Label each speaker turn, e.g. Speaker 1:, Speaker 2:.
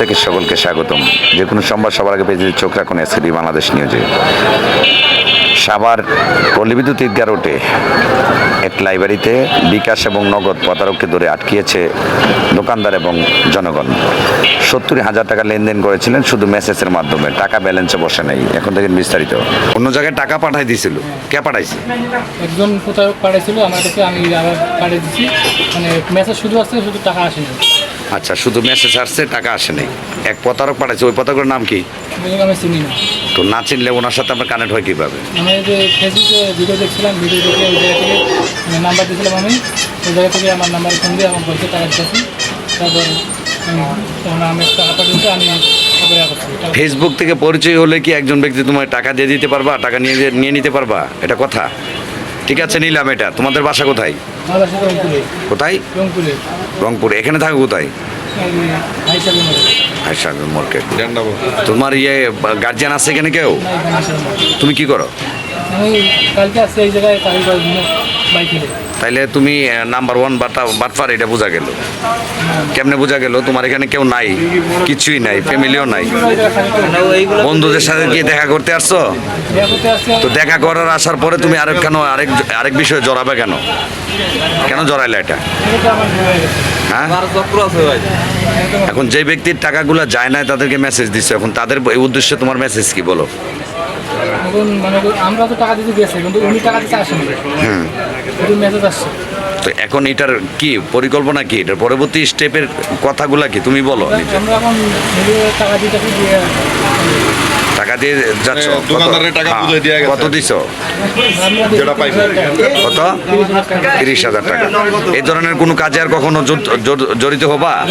Speaker 1: থেকে সকলকে স্বাগতম। যে কোনো সোমবার সবার আগে পেজে চোখ রাখুন এসিডি বাংলাদেশ নিউজে সাভার পল্লীবিদ্যুৎ ঈদগাহ রোডে এক লাইব্রেরিতে বিকাশ এবং নগদ প্রতারককে ধরে আটকিয়েছে দোকানদার এবং জনগণ। সত্তর হাজার টাকা লেনদেন করেছিলেন শুধু মেসেজের মাধ্যমে, টাকা ব্যালেন্সে বসে নাই। এখন দেখেন বিস্তারিত। অন্য জায়গায় টাকা পাঠাই দিয়েছিল কে পাঠাইছে?
Speaker 2: একজন প্রতারক পাঠাইছিল আমার কাছে আমি পাঠিয়ে দিচ্ছি মানে মেসেজ শুধু আসছে, শুধু টাকা আসেনি।
Speaker 1: আচ্ছা শুধু মেসেজ আসছে টাকা আসে নাই। এক প্রতারক পাঠাইছে ওই প্রতারকের নাম কি?
Speaker 2: আমি চিনি না।
Speaker 1: তো না চিনলে ওনার সাথে আপনার কানেক্ট হয় কীভাবে?
Speaker 2: আমি যে ফেসবুকে ভিডিও দেখছিলাম ভিডিও দেখে ওই জায়গা থেকে নাম্বার দিয়েছিলাম আমি ওই জায়গা থেকে আমার নাম্বার ফোন দিয়ে আমার বলছে টাকা দিতেছি। তারপর আমি টাকা পাঠিয়েছি আমি তারপরে করছি টাকা-
Speaker 1: ফেসবুক থেকে পরিচয় হলে কি একজন ব্যক্তি তোমার টাকা দিয়ে দিতে পারবা? টাকা নিয়ে নিয়ে নিতে পারবা? এটা কথা। ঠিক আছে নিলাম এটা। তোমাদের বাসা কোথায়? কোথায়?
Speaker 2: রংপুরে।
Speaker 1: এখানে থাকো কোথায়? মার্কেট তোমার ইয়ে গার্জিয়ান আছে এখানে কেউ? তুমি কি করো?
Speaker 2: কালকে আসছে এই জায়গায় বাইকে
Speaker 1: তাইলে তুমি নাম্বার ওয়ান বাটা বাটফার এটা বোঝা গেল। কেমনে বোঝা গেল? তোমার এখানে কেউ নাই কিছুই নাই ফ্যামিলিও নাই। বন্ধুদের সাথে গিয়ে দেখা করতে আসছো? তো দেখা করার আসার পরে তুমি আরেক কেন আরেক আরেক বিষয়ে জড়াবে কেন? কেন জড়াইলে এটা?
Speaker 2: হয়ে?
Speaker 1: এখন যে ব্যক্তির টাকাগুলো যায় না তাদেরকে মেসেজ দিচ্ছে এখন তাদের এই উদ্দেশ্যে তোমার মেসেজ কি বলো?
Speaker 2: মানে আমরা তো টাকা দিতে গেছি কিন্তু উনি টাকা দিতে আসেনি। মেসেজ আসছে।
Speaker 1: তো এখন এটার কি পরিকল্পনা কি? এটার পরবর্তী স্টেপের কথাগুলা কি? তুমি বলো
Speaker 2: টাকা দিয়ে
Speaker 1: যাচ্ছ? হ্যাঁ,
Speaker 3: গেছে।
Speaker 1: কত দিছ?
Speaker 3: যেটা পাইছে।
Speaker 2: 30,000 টাকা।
Speaker 1: কত? তিরিশ হাজার টাকা। এই ধরনের কোনো কাজে আর কখনো জড়- জড়- জড়িত হবা?